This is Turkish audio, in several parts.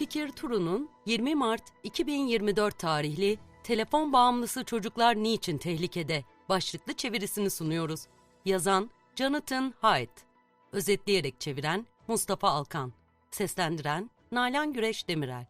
Fikir Turu'nun 20 Mart 2024 tarihli Telefon bağımlısı çocuklar niçin tehlikede başlıklı çevirisini sunuyoruz. Yazan Jonathan Haidt. Özetleyerek çeviren Mustafa Alkan. Seslendiren Nalan Güreş Demirel.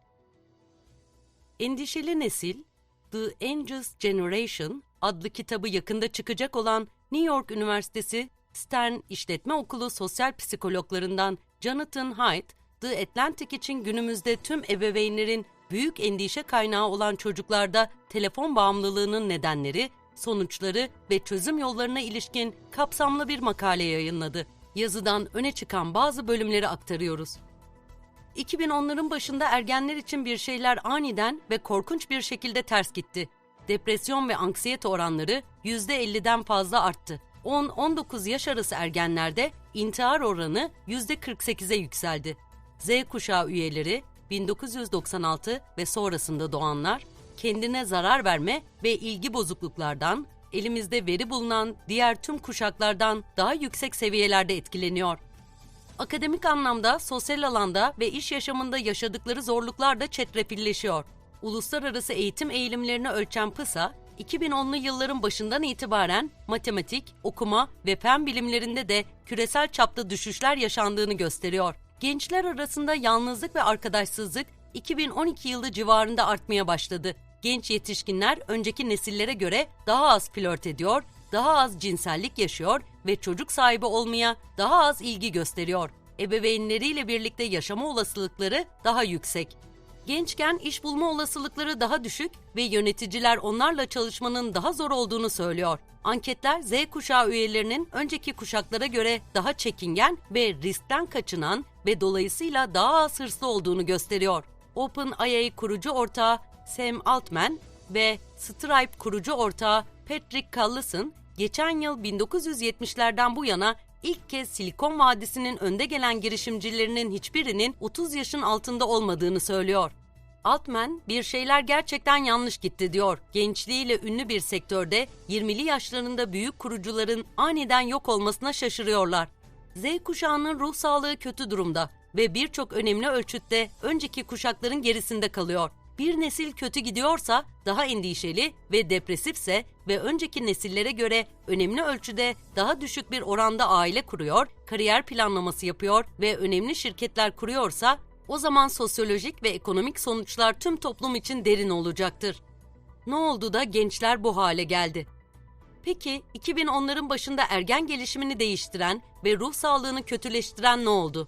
Endişeli Nesil, The Anxious Generation adlı kitabı yakında çıkacak olan New York Üniversitesi Stern İşletme Okulu sosyal psikologlarından Jonathan Haidt, The Atlantic için günümüzde tüm ebeveynlerin büyük endişe kaynağı olan çocuklarda telefon bağımlılığının nedenleri, sonuçları ve çözüm yollarına ilişkin kapsamlı bir makale yayınladı. Yazıdan öne çıkan bazı bölümleri aktarıyoruz. 2010'ların başında ergenler için bir şeyler aniden ve korkunç bir şekilde ters gitti. Depresyon ve anksiyete oranları %50'den fazla arttı. 10-19 yaş arası ergenlerde intihar oranı %48'e yükseldi. Z kuşağı üyeleri 1996 ve sonrasında doğanlar kendine zarar verme ve ilgi bozukluklardan, elimizde veri bulunan diğer tüm kuşaklardan daha yüksek seviyelerde etkileniyor. Akademik anlamda, sosyal alanda ve iş yaşamında yaşadıkları zorluklar da çetrefilleşiyor. Uluslararası eğitim eğilimlerini ölçen PISA, 2010'lu yılların başından itibaren matematik, okuma ve fen bilimlerinde de küresel çapta düşüşler yaşandığını gösteriyor. Gençler arasında yalnızlık ve arkadaşsızlık 2012 yılı civarında artmaya başladı. Genç yetişkinler önceki nesillere göre daha az flört ediyor, daha az cinsellik yaşıyor ve çocuk sahibi olmaya daha az ilgi gösteriyor. Ebeveynleriyle birlikte yaşama olasılıkları daha yüksek. Gençken iş bulma olasılıkları daha düşük ve yöneticiler onlarla çalışmanın daha zor olduğunu söylüyor. Anketler Z kuşağı üyelerinin önceki kuşaklara göre daha çekingen ve riskten kaçınan ve dolayısıyla daha az hırslı olduğunu gösteriyor. OpenAI kurucu ortağı Sam Altman ve Stripe kurucu ortağı Patrick Collison geçen yıl 1970'lerden bu yana ilk kez Silikon Vadisi'nin önde gelen girişimcilerinin hiçbirinin 30 yaşın altında olmadığını söylüyor. Altman, bir şeyler gerçekten yanlış gitti diyor. Gençliğiyle ünlü bir sektörde 20'li yaşlarında büyük kurucuların aniden yok olmasına şaşırıyorlar. Z kuşağının ruh sağlığı kötü durumda ve birçok önemli ölçütte önceki kuşakların gerisinde kalıyor. Bir nesil kötü gidiyorsa, daha endişeli ve depresifse ve önceki nesillere göre önemli ölçüde daha düşük bir oranda aile kuruyor, kariyer planlaması yapıyor ve önemli şirketler kuruyorsa, o zaman sosyolojik ve ekonomik sonuçlar tüm toplum için derin olacaktır. Ne oldu da gençler bu hale geldi? Peki 2010'ların başında ergen gelişimini değiştiren ve ruh sağlığını kötüleştiren ne oldu?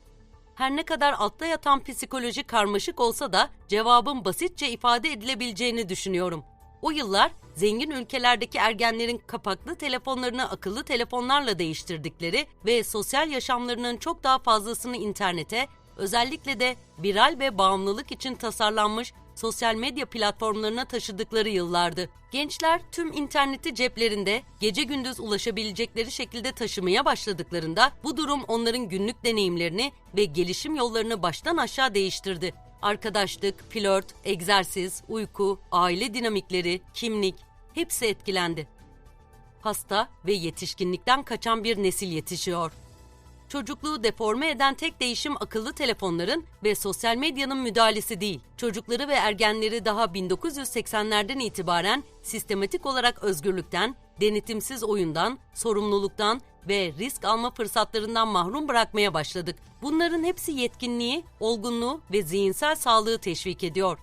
Her ne kadar altta yatan psikoloji karmaşık olsa da cevabın basitçe ifade edilebileceğini düşünüyorum. O yıllar zengin ülkelerdeki ergenlerin kapaklı telefonlarını akıllı telefonlarla değiştirdikleri ve sosyal yaşamlarının çok daha fazlasını internete, özellikle de viral ve bağımlılık için tasarlanmış sosyal medya platformlarına taşıdıkları yıllardı. Gençler tüm interneti ceplerinde gece gündüz ulaşabilecekleri şekilde taşımaya başladıklarında bu durum onların günlük deneyimlerini ve gelişim yollarını baştan aşağı değiştirdi. Arkadaşlık, flört, egzersiz, uyku, aile dinamikleri, kimlik hepsi etkilendi. Hasta ve yetişkinlikten kaçan bir nesil yetişiyor çocukluğu deforme eden tek değişim akıllı telefonların ve sosyal medyanın müdahalesi değil. Çocukları ve ergenleri daha 1980'lerden itibaren sistematik olarak özgürlükten, denetimsiz oyundan, sorumluluktan ve risk alma fırsatlarından mahrum bırakmaya başladık. Bunların hepsi yetkinliği, olgunluğu ve zihinsel sağlığı teşvik ediyor.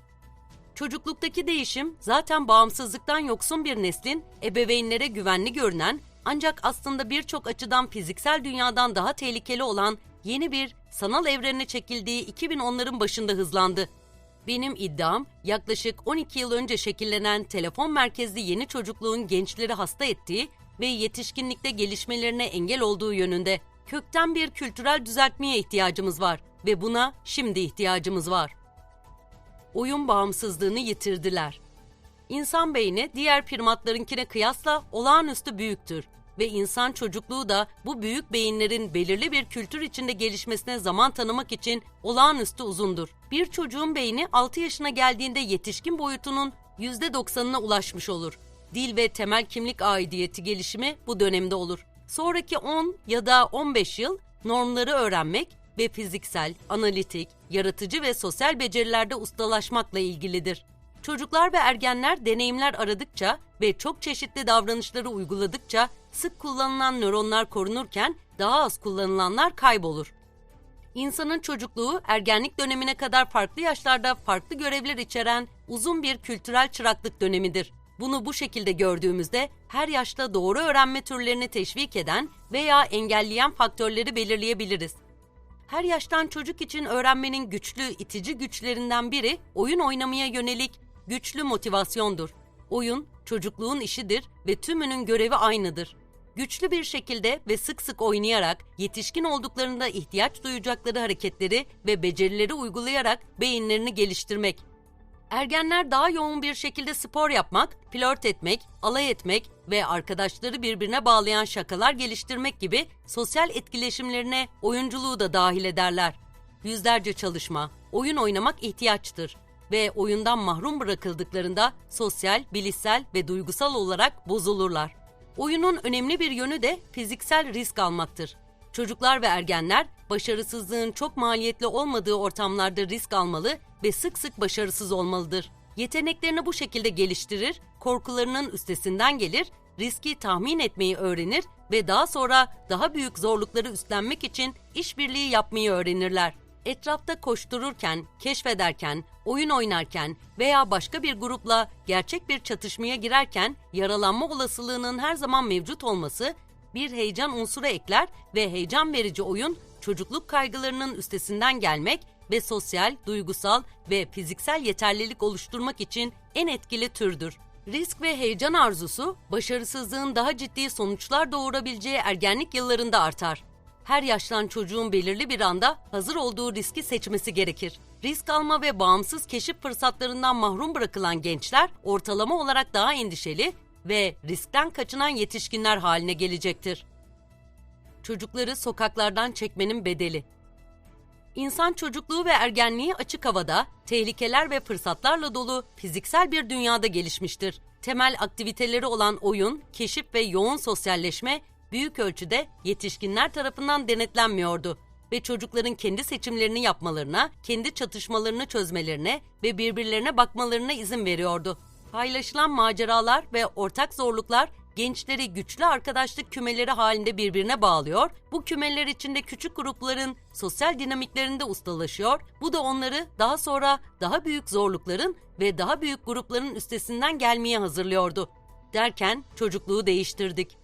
Çocukluktaki değişim zaten bağımsızlıktan yoksun bir neslin ebeveynlere güvenli görünen ancak aslında birçok açıdan fiziksel dünyadan daha tehlikeli olan yeni bir sanal evrene çekildiği 2010'ların başında hızlandı. Benim iddiam yaklaşık 12 yıl önce şekillenen telefon merkezli yeni çocukluğun gençleri hasta ettiği ve yetişkinlikte gelişmelerine engel olduğu yönünde. Kökten bir kültürel düzeltmeye ihtiyacımız var ve buna şimdi ihtiyacımız var. Oyun bağımsızlığını yitirdiler. İnsan beyni diğer primatlarınkine kıyasla olağanüstü büyüktür ve insan çocukluğu da bu büyük beyinlerin belirli bir kültür içinde gelişmesine zaman tanımak için olağanüstü uzundur. Bir çocuğun beyni 6 yaşına geldiğinde yetişkin boyutunun %90'ına ulaşmış olur. Dil ve temel kimlik aidiyeti gelişimi bu dönemde olur. Sonraki 10 ya da 15 yıl normları öğrenmek ve fiziksel, analitik, yaratıcı ve sosyal becerilerde ustalaşmakla ilgilidir. Çocuklar ve ergenler deneyimler aradıkça ve çok çeşitli davranışları uyguladıkça sık kullanılan nöronlar korunurken daha az kullanılanlar kaybolur. İnsanın çocukluğu ergenlik dönemine kadar farklı yaşlarda farklı görevler içeren uzun bir kültürel çıraklık dönemidir. Bunu bu şekilde gördüğümüzde her yaşta doğru öğrenme türlerini teşvik eden veya engelleyen faktörleri belirleyebiliriz. Her yaştan çocuk için öğrenmenin güçlü itici güçlerinden biri oyun oynamaya yönelik güçlü motivasyondur. Oyun çocukluğun işidir ve tümünün görevi aynıdır. Güçlü bir şekilde ve sık sık oynayarak yetişkin olduklarında ihtiyaç duyacakları hareketleri ve becerileri uygulayarak beyinlerini geliştirmek. Ergenler daha yoğun bir şekilde spor yapmak, flört etmek, alay etmek ve arkadaşları birbirine bağlayan şakalar geliştirmek gibi sosyal etkileşimlerine oyunculuğu da dahil ederler. Yüzlerce çalışma, oyun oynamak ihtiyaçtır ve oyundan mahrum bırakıldıklarında sosyal, bilişsel ve duygusal olarak bozulurlar. Oyunun önemli bir yönü de fiziksel risk almaktır. Çocuklar ve ergenler başarısızlığın çok maliyetli olmadığı ortamlarda risk almalı ve sık sık başarısız olmalıdır. Yeteneklerini bu şekilde geliştirir, korkularının üstesinden gelir, riski tahmin etmeyi öğrenir ve daha sonra daha büyük zorlukları üstlenmek için işbirliği yapmayı öğrenirler. Etrafta koştururken, keşfederken, oyun oynarken veya başka bir grupla gerçek bir çatışmaya girerken yaralanma olasılığının her zaman mevcut olması bir heyecan unsuru ekler ve heyecan verici oyun çocukluk kaygılarının üstesinden gelmek ve sosyal, duygusal ve fiziksel yeterlilik oluşturmak için en etkili türdür. Risk ve heyecan arzusu, başarısızlığın daha ciddi sonuçlar doğurabileceği ergenlik yıllarında artar. Her yaşlan çocuğun belirli bir anda hazır olduğu riski seçmesi gerekir. Risk alma ve bağımsız keşif fırsatlarından mahrum bırakılan gençler ortalama olarak daha endişeli ve riskten kaçınan yetişkinler haline gelecektir. Çocukları sokaklardan çekmenin bedeli İnsan çocukluğu ve ergenliği açık havada, tehlikeler ve fırsatlarla dolu fiziksel bir dünyada gelişmiştir. Temel aktiviteleri olan oyun, keşif ve yoğun sosyalleşme büyük ölçüde yetişkinler tarafından denetlenmiyordu ve çocukların kendi seçimlerini yapmalarına, kendi çatışmalarını çözmelerine ve birbirlerine bakmalarına izin veriyordu. Paylaşılan maceralar ve ortak zorluklar gençleri güçlü arkadaşlık kümeleri halinde birbirine bağlıyor, bu kümeler içinde küçük grupların sosyal dinamiklerinde ustalaşıyor, bu da onları daha sonra daha büyük zorlukların ve daha büyük grupların üstesinden gelmeye hazırlıyordu. Derken çocukluğu değiştirdik.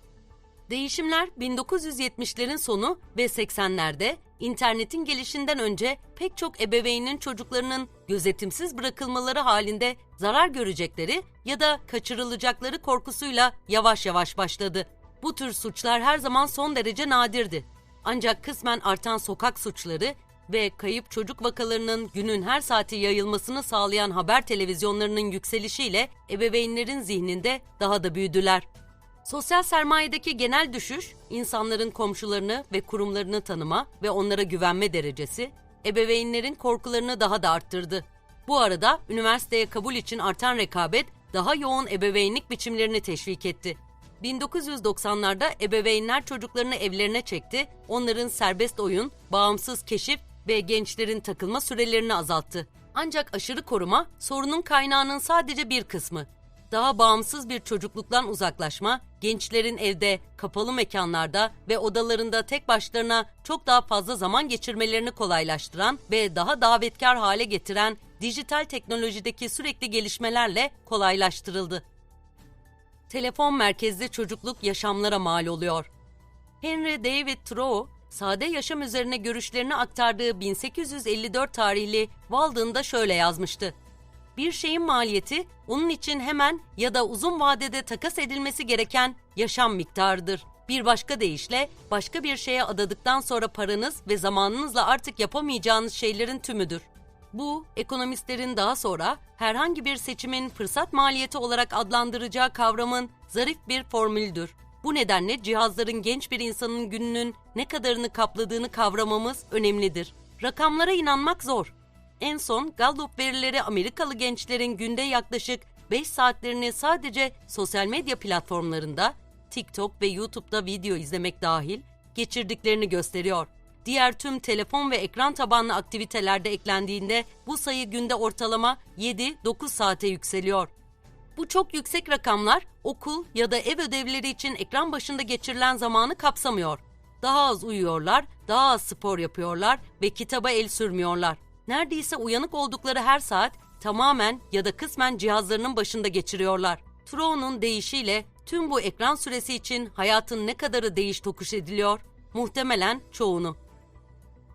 Değişimler 1970'lerin sonu ve 80'lerde internetin gelişinden önce pek çok ebeveynin çocuklarının gözetimsiz bırakılmaları halinde zarar görecekleri ya da kaçırılacakları korkusuyla yavaş yavaş başladı. Bu tür suçlar her zaman son derece nadirdi. Ancak kısmen artan sokak suçları ve kayıp çocuk vakalarının günün her saati yayılmasını sağlayan haber televizyonlarının yükselişiyle ebeveynlerin zihninde daha da büyüdüler. Sosyal sermayedeki genel düşüş, insanların komşularını ve kurumlarını tanıma ve onlara güvenme derecesi, ebeveynlerin korkularını daha da arttırdı. Bu arada üniversiteye kabul için artan rekabet daha yoğun ebeveynlik biçimlerini teşvik etti. 1990'larda ebeveynler çocuklarını evlerine çekti, onların serbest oyun, bağımsız keşif ve gençlerin takılma sürelerini azalttı. Ancak aşırı koruma sorunun kaynağının sadece bir kısmı daha bağımsız bir çocukluktan uzaklaşma, gençlerin evde, kapalı mekanlarda ve odalarında tek başlarına çok daha fazla zaman geçirmelerini kolaylaştıran ve daha davetkar hale getiren dijital teknolojideki sürekli gelişmelerle kolaylaştırıldı. Telefon merkezli çocukluk yaşamlara mal oluyor. Henry David Thoreau, sade yaşam üzerine görüşlerini aktardığı 1854 tarihli Walden'da şöyle yazmıştı bir şeyin maliyeti onun için hemen ya da uzun vadede takas edilmesi gereken yaşam miktarıdır. Bir başka deyişle başka bir şeye adadıktan sonra paranız ve zamanınızla artık yapamayacağınız şeylerin tümüdür. Bu, ekonomistlerin daha sonra herhangi bir seçimin fırsat maliyeti olarak adlandıracağı kavramın zarif bir formüldür. Bu nedenle cihazların genç bir insanın gününün ne kadarını kapladığını kavramamız önemlidir. Rakamlara inanmak zor en son Gallup verileri Amerikalı gençlerin günde yaklaşık 5 saatlerini sadece sosyal medya platformlarında, TikTok ve YouTube'da video izlemek dahil geçirdiklerini gösteriyor. diğer tüm telefon ve ekran tabanlı aktivitelerde eklendiğinde bu sayı günde ortalama 7-9 saate yükseliyor. Bu çok yüksek rakamlar okul ya da ev ödevleri için ekran başında geçirilen zamanı kapsamıyor. Daha az uyuyorlar, daha az spor yapıyorlar ve kitaba el sürmüyorlar. Neredeyse uyanık oldukları her saat tamamen ya da kısmen cihazlarının başında geçiriyorlar. Truon'un deyişiyle tüm bu ekran süresi için hayatın ne kadarı değiş tokuş ediliyor? Muhtemelen çoğunu.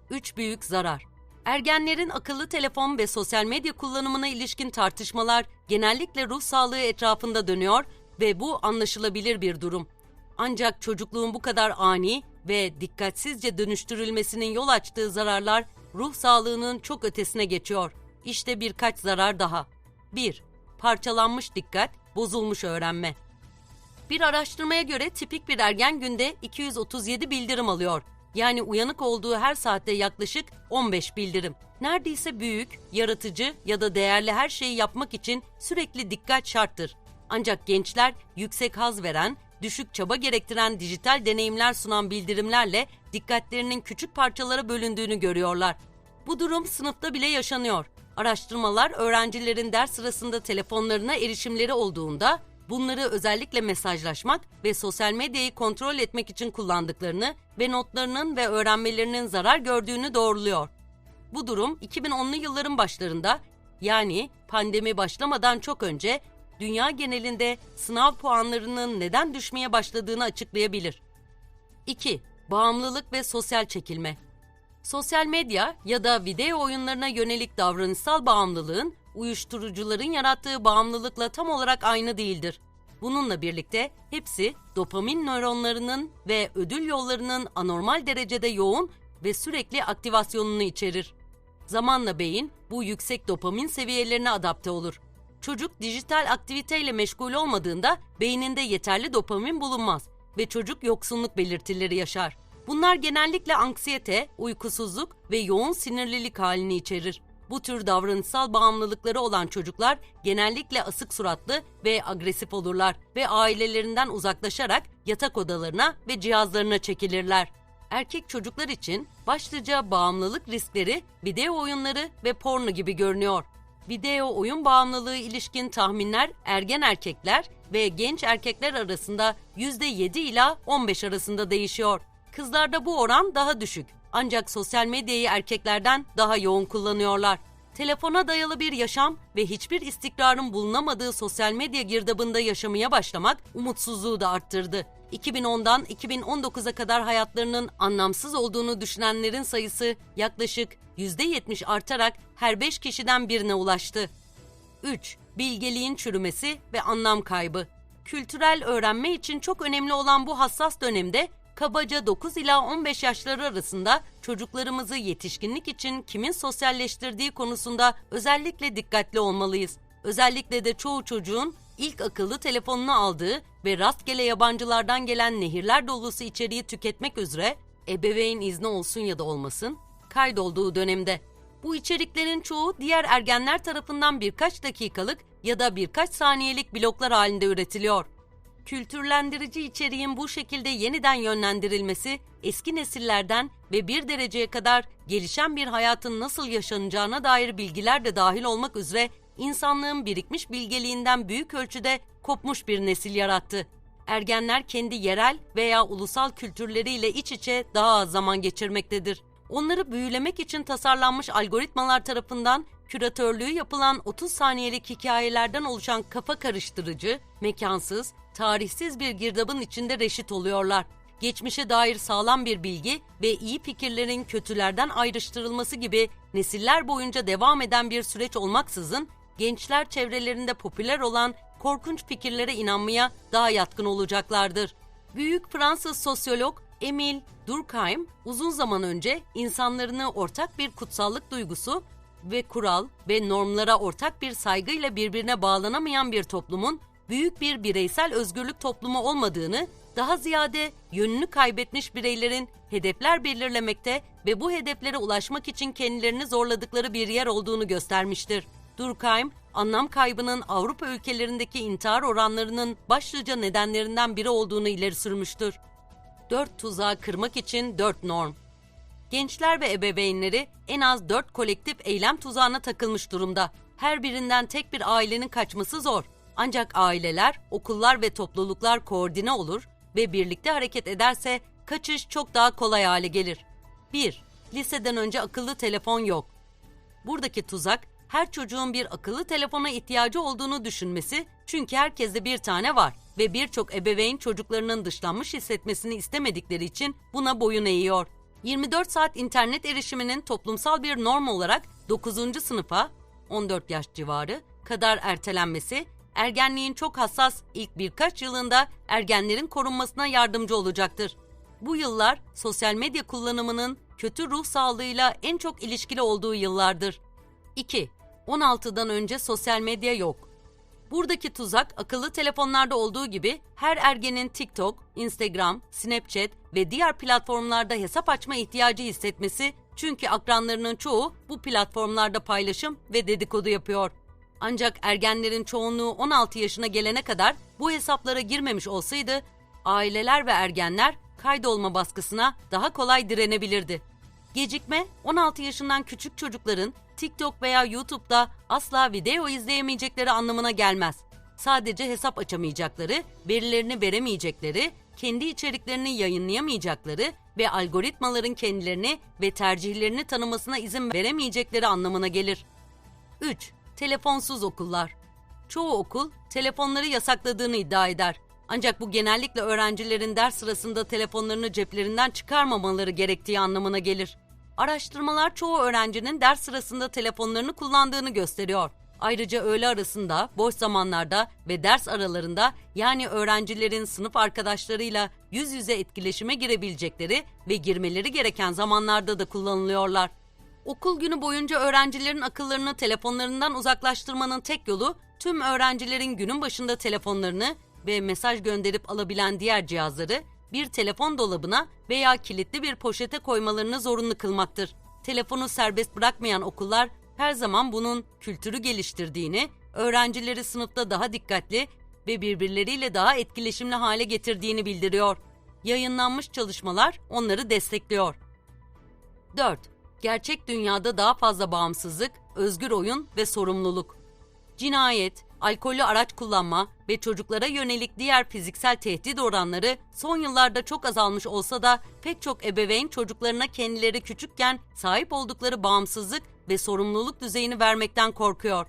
3 büyük zarar. Ergenlerin akıllı telefon ve sosyal medya kullanımına ilişkin tartışmalar genellikle ruh sağlığı etrafında dönüyor ve bu anlaşılabilir bir durum. Ancak çocukluğun bu kadar ani ve dikkatsizce dönüştürülmesinin yol açtığı zararlar ruh sağlığının çok ötesine geçiyor. İşte birkaç zarar daha. 1. Parçalanmış dikkat, bozulmuş öğrenme. Bir araştırmaya göre tipik bir ergen günde 237 bildirim alıyor. Yani uyanık olduğu her saatte yaklaşık 15 bildirim. Neredeyse büyük, yaratıcı ya da değerli her şeyi yapmak için sürekli dikkat şarttır. Ancak gençler yüksek haz veren, düşük çaba gerektiren dijital deneyimler sunan bildirimlerle dikkatlerinin küçük parçalara bölündüğünü görüyorlar. Bu durum sınıfta bile yaşanıyor. Araştırmalar öğrencilerin ders sırasında telefonlarına erişimleri olduğunda bunları özellikle mesajlaşmak ve sosyal medyayı kontrol etmek için kullandıklarını ve notlarının ve öğrenmelerinin zarar gördüğünü doğruluyor. Bu durum 2010'lu yılların başlarında yani pandemi başlamadan çok önce dünya genelinde sınav puanlarının neden düşmeye başladığını açıklayabilir. 2. Bağımlılık ve sosyal çekilme. Sosyal medya ya da video oyunlarına yönelik davranışsal bağımlılığın uyuşturucuların yarattığı bağımlılıkla tam olarak aynı değildir. Bununla birlikte hepsi dopamin nöronlarının ve ödül yollarının anormal derecede yoğun ve sürekli aktivasyonunu içerir. Zamanla beyin bu yüksek dopamin seviyelerine adapte olur. Çocuk dijital aktiviteyle meşgul olmadığında beyninde yeterli dopamin bulunmaz ve çocuk yoksunluk belirtileri yaşar. Bunlar genellikle anksiyete, uykusuzluk ve yoğun sinirlilik halini içerir. Bu tür davranışsal bağımlılıkları olan çocuklar genellikle asık suratlı ve agresif olurlar ve ailelerinden uzaklaşarak yatak odalarına ve cihazlarına çekilirler. Erkek çocuklar için başlıca bağımlılık riskleri video oyunları ve porno gibi görünüyor. Video oyun bağımlılığı ilişkin tahminler ergen erkekler ve genç erkekler arasında %7 ila 15 arasında değişiyor. Kızlarda bu oran daha düşük. Ancak sosyal medyayı erkeklerden daha yoğun kullanıyorlar. Telefona dayalı bir yaşam ve hiçbir istikrarın bulunamadığı sosyal medya girdabında yaşamaya başlamak umutsuzluğu da arttırdı. 2010'dan 2019'a kadar hayatlarının anlamsız olduğunu düşünenlerin sayısı yaklaşık %70 artarak her 5 kişiden birine ulaştı. 3. Bilgeliğin çürümesi ve anlam kaybı. Kültürel öğrenme için çok önemli olan bu hassas dönemde kabaca 9 ila 15 yaşları arasında çocuklarımızı yetişkinlik için kimin sosyalleştirdiği konusunda özellikle dikkatli olmalıyız. Özellikle de çoğu çocuğun ilk akıllı telefonunu aldığı ve rastgele yabancılardan gelen nehirler dolusu içeriği tüketmek üzere ebeveyn izni olsun ya da olmasın kaydolduğu dönemde. Bu içeriklerin çoğu diğer ergenler tarafından birkaç dakikalık ya da birkaç saniyelik bloklar halinde üretiliyor. Kültürlendirici içeriğin bu şekilde yeniden yönlendirilmesi, eski nesillerden ve bir dereceye kadar gelişen bir hayatın nasıl yaşanacağına dair bilgiler de dahil olmak üzere insanlığın birikmiş bilgeliğinden büyük ölçüde kopmuş bir nesil yarattı. Ergenler kendi yerel veya ulusal kültürleriyle iç içe daha az zaman geçirmektedir. Onları büyülemek için tasarlanmış algoritmalar tarafından küratörlüğü yapılan 30 saniyelik hikayelerden oluşan kafa karıştırıcı, mekansız, tarihsiz bir girdabın içinde reşit oluyorlar. Geçmişe dair sağlam bir bilgi ve iyi fikirlerin kötülerden ayrıştırılması gibi nesiller boyunca devam eden bir süreç olmaksızın gençler çevrelerinde popüler olan korkunç fikirlere inanmaya daha yatkın olacaklardır. Büyük Fransız sosyolog Emile Durkheim uzun zaman önce insanlarını ortak bir kutsallık duygusu ve kural ve normlara ortak bir saygıyla birbirine bağlanamayan bir toplumun büyük bir bireysel özgürlük toplumu olmadığını, daha ziyade yönünü kaybetmiş bireylerin hedefler belirlemekte ve bu hedeflere ulaşmak için kendilerini zorladıkları bir yer olduğunu göstermiştir. Durkheim, anlam kaybının Avrupa ülkelerindeki intihar oranlarının başlıca nedenlerinden biri olduğunu ileri sürmüştür. Dört tuzağı kırmak için dört norm. Gençler ve ebeveynleri en az 4 kolektif eylem tuzağına takılmış durumda. Her birinden tek bir ailenin kaçması zor. Ancak aileler, okullar ve topluluklar koordine olur ve birlikte hareket ederse kaçış çok daha kolay hale gelir. 1. Liseden önce akıllı telefon yok. Buradaki tuzak her çocuğun bir akıllı telefona ihtiyacı olduğunu düşünmesi çünkü herkeste bir tane var ve birçok ebeveyn çocuklarının dışlanmış hissetmesini istemedikleri için buna boyun eğiyor. 24 saat internet erişiminin toplumsal bir norm olarak 9. sınıfa 14 yaş civarı kadar ertelenmesi ergenliğin çok hassas ilk birkaç yılında ergenlerin korunmasına yardımcı olacaktır. Bu yıllar sosyal medya kullanımının kötü ruh sağlığıyla en çok ilişkili olduğu yıllardır. 2. 16'dan önce sosyal medya yok. Buradaki tuzak akıllı telefonlarda olduğu gibi her ergenin TikTok, Instagram, Snapchat ve diğer platformlarda hesap açma ihtiyacı hissetmesi çünkü akranlarının çoğu bu platformlarda paylaşım ve dedikodu yapıyor. Ancak ergenlerin çoğunluğu 16 yaşına gelene kadar bu hesaplara girmemiş olsaydı aileler ve ergenler kaydolma baskısına daha kolay direnebilirdi. Gecikme 16 yaşından küçük çocukların TikTok veya YouTube'da asla video izleyemeyecekleri anlamına gelmez. Sadece hesap açamayacakları, verilerini veremeyecekleri, kendi içeriklerini yayınlayamayacakları ve algoritmaların kendilerini ve tercihlerini tanımasına izin veremeyecekleri anlamına gelir. 3. Telefonsuz okullar. Çoğu okul telefonları yasakladığını iddia eder. Ancak bu genellikle öğrencilerin ders sırasında telefonlarını ceplerinden çıkarmamaları gerektiği anlamına gelir. Araştırmalar çoğu öğrencinin ders sırasında telefonlarını kullandığını gösteriyor. Ayrıca öğle arasında, boş zamanlarda ve ders aralarında yani öğrencilerin sınıf arkadaşlarıyla yüz yüze etkileşime girebilecekleri ve girmeleri gereken zamanlarda da kullanılıyorlar. Okul günü boyunca öğrencilerin akıllarını telefonlarından uzaklaştırmanın tek yolu tüm öğrencilerin günün başında telefonlarını ve mesaj gönderip alabilen diğer cihazları bir telefon dolabına veya kilitli bir poşete koymalarını zorunlu kılmaktır. Telefonu serbest bırakmayan okullar her zaman bunun kültürü geliştirdiğini, öğrencileri sınıfta daha dikkatli ve birbirleriyle daha etkileşimli hale getirdiğini bildiriyor. Yayınlanmış çalışmalar onları destekliyor. 4. Gerçek dünyada daha fazla bağımsızlık, özgür oyun ve sorumluluk. Cinayet, alkollü araç kullanma ve çocuklara yönelik diğer fiziksel tehdit oranları son yıllarda çok azalmış olsa da pek çok ebeveyn çocuklarına kendileri küçükken sahip oldukları bağımsızlık ve sorumluluk düzeyini vermekten korkuyor.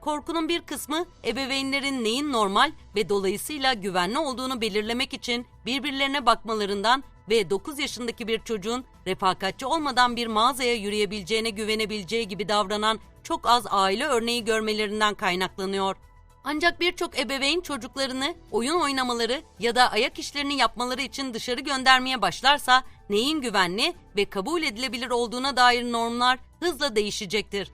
Korkunun bir kısmı ebeveynlerin neyin normal ve dolayısıyla güvenli olduğunu belirlemek için birbirlerine bakmalarından ve 9 yaşındaki bir çocuğun refakatçi olmadan bir mağazaya yürüyebileceğine güvenebileceği gibi davranan çok az aile örneği görmelerinden kaynaklanıyor. Ancak birçok ebeveyn çocuklarını oyun oynamaları ya da ayak işlerini yapmaları için dışarı göndermeye başlarsa neyin güvenli ve kabul edilebilir olduğuna dair normlar hızla değişecektir.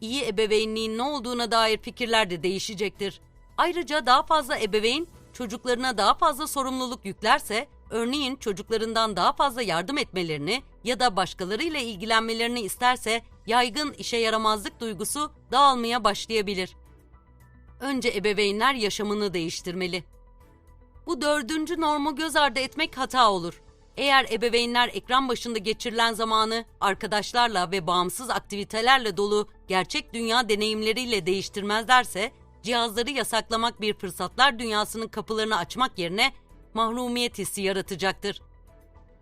İyi ebeveynliğin ne olduğuna dair fikirler de değişecektir. Ayrıca daha fazla ebeveyn çocuklarına daha fazla sorumluluk yüklerse, örneğin çocuklarından daha fazla yardım etmelerini ya da başkalarıyla ilgilenmelerini isterse yaygın işe yaramazlık duygusu dağılmaya başlayabilir. Önce ebeveynler yaşamını değiştirmeli. Bu dördüncü normu göz ardı etmek hata olur. Eğer ebeveynler ekran başında geçirilen zamanı arkadaşlarla ve bağımsız aktivitelerle dolu gerçek dünya deneyimleriyle değiştirmezlerse, cihazları yasaklamak bir fırsatlar dünyasının kapılarını açmak yerine mahrumiyet hissi yaratacaktır.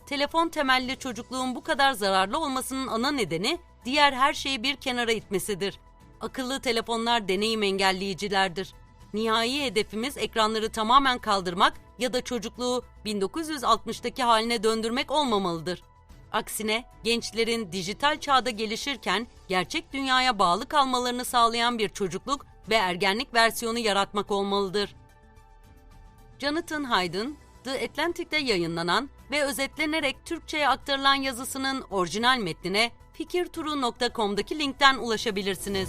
Telefon temelli çocukluğun bu kadar zararlı olmasının ana nedeni diğer her şeyi bir kenara itmesidir. Akıllı telefonlar deneyim engelleyicilerdir. Nihai hedefimiz ekranları tamamen kaldırmak ya da çocukluğu 1960'taki haline döndürmek olmamalıdır. Aksine gençlerin dijital çağda gelişirken gerçek dünyaya bağlı kalmalarını sağlayan bir çocukluk ve ergenlik versiyonu yaratmak olmalıdır. Jonathan Haydn, The Atlantic'te yayınlanan ve özetlenerek Türkçe'ye aktarılan yazısının orijinal metnine fikirturu.com'daki linkten ulaşabilirsiniz.